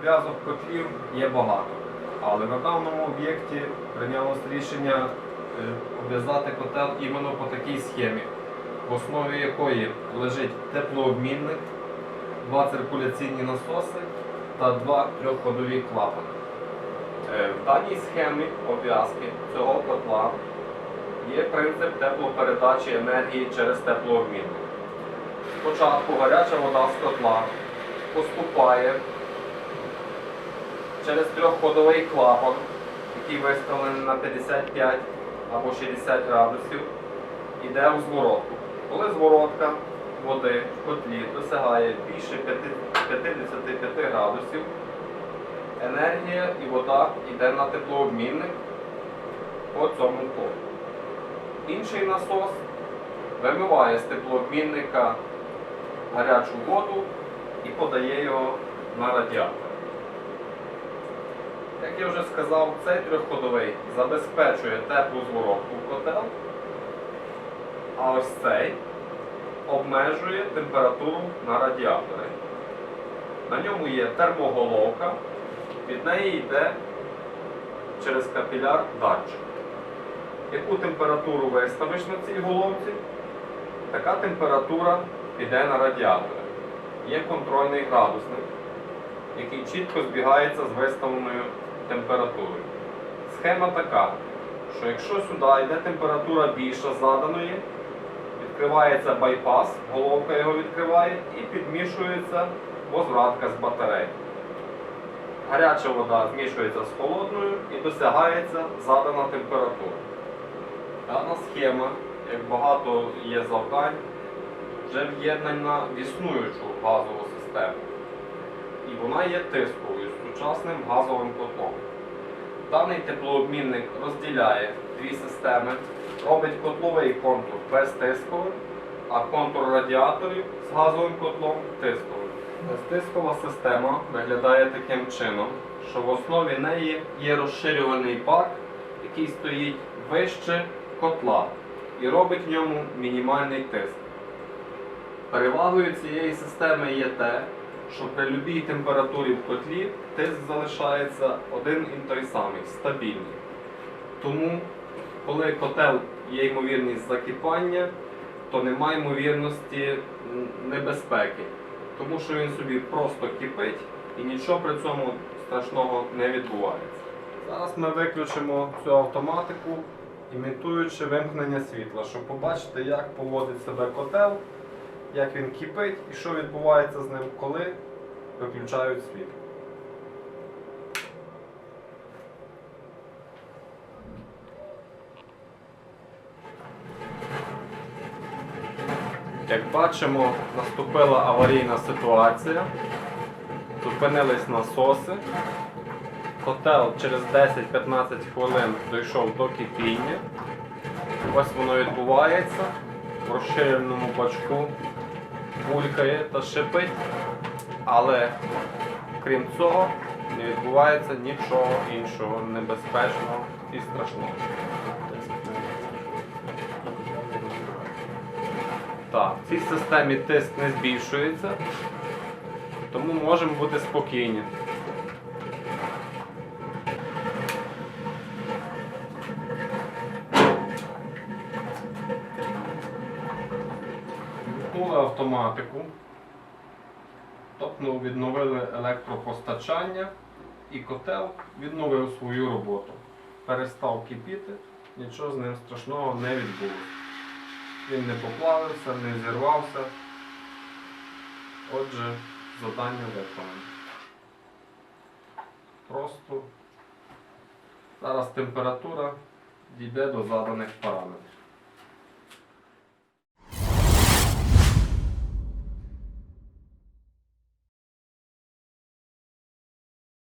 обв'язок котлів є багато. Але на даному об'єкті прийнялося рішення е, обв'язати котел іменно по такій схемі, в основі якої лежить теплообмінник, два циркуляційні насоси та два трьохходові клапани. Е, В даній схемі обв'язки цього котла є принцип теплопередачі енергії через теплообмінник. Спочатку гаряча вода з котла поступає через трьохходовий клапан, який виставлений на 55 або 60 градусів, йде у зворотку. Коли зворотка води в котлі досягає більше 55 градусів, енергія і вода йде на теплообмінник по цьому колу. Інший насос вимиває з теплообмінника гарячу воду і подає його на радіатор. Як я вже сказав, цей трьохходовий забезпечує теплу зворотку в котел, а ось цей обмежує температуру на радіаторі. На ньому є термоголовка, від неї йде через капіляр датчик. Яку температуру виставиш на цій головці, така температура піде на радіатори. Є контрольний градусник, який чітко збігається з виставленою температурою. Схема така, що якщо сюди йде температура більша заданої, відкривається байпас, головка його відкриває і підмішується возвратка з батареї. Гаряча вода змішується з холодною і досягається задана температура. Дана схема, як багато є завдань, вже в'єднана в існуючу газову систему. І вона є тисковою з сучасним газовим котлом. Даний теплообмінник розділяє дві системи, робить котловий контур безтисковим, а контур радіаторів з газовим котлом тисковим. Безтискова система виглядає таким чином, що в основі неї є розширюваний бак, який стоїть вище котла і робить в ньому мінімальний тиск. Перевагою цієї системи є те, що при будь-якій температурі в котлі тиск залишається один і той самий, стабільний. Тому, коли котел є ймовірність закипання, то немає ймовірності небезпеки, тому що він собі просто кипить і нічого при цьому страшного не відбувається. Зараз ми виключимо цю автоматику, імітуючи вимкнення світла, щоб побачити, як поводить себе котел як він кипить і що відбувається з ним, коли виключають світло. Як бачимо, наступила аварійна ситуація. Зупинились насоси. Котел через 10-15 хвилин дійшов до кипіння. Ось воно відбувається в розширеному бачку булькає та шипить, але крім цього не відбувається нічого іншого небезпечного і страшного. Так, в цій системі тиск не збільшується, тому можемо бути спокійні. Вмкнули автоматику, тобто відновили електропостачання і котел відновив свою роботу. Перестав кипіти, нічого з ним страшного не відбулося. Він не поплавився, не зірвався. Отже, завдання виконане. Просто зараз температура дійде до заданих параметрів.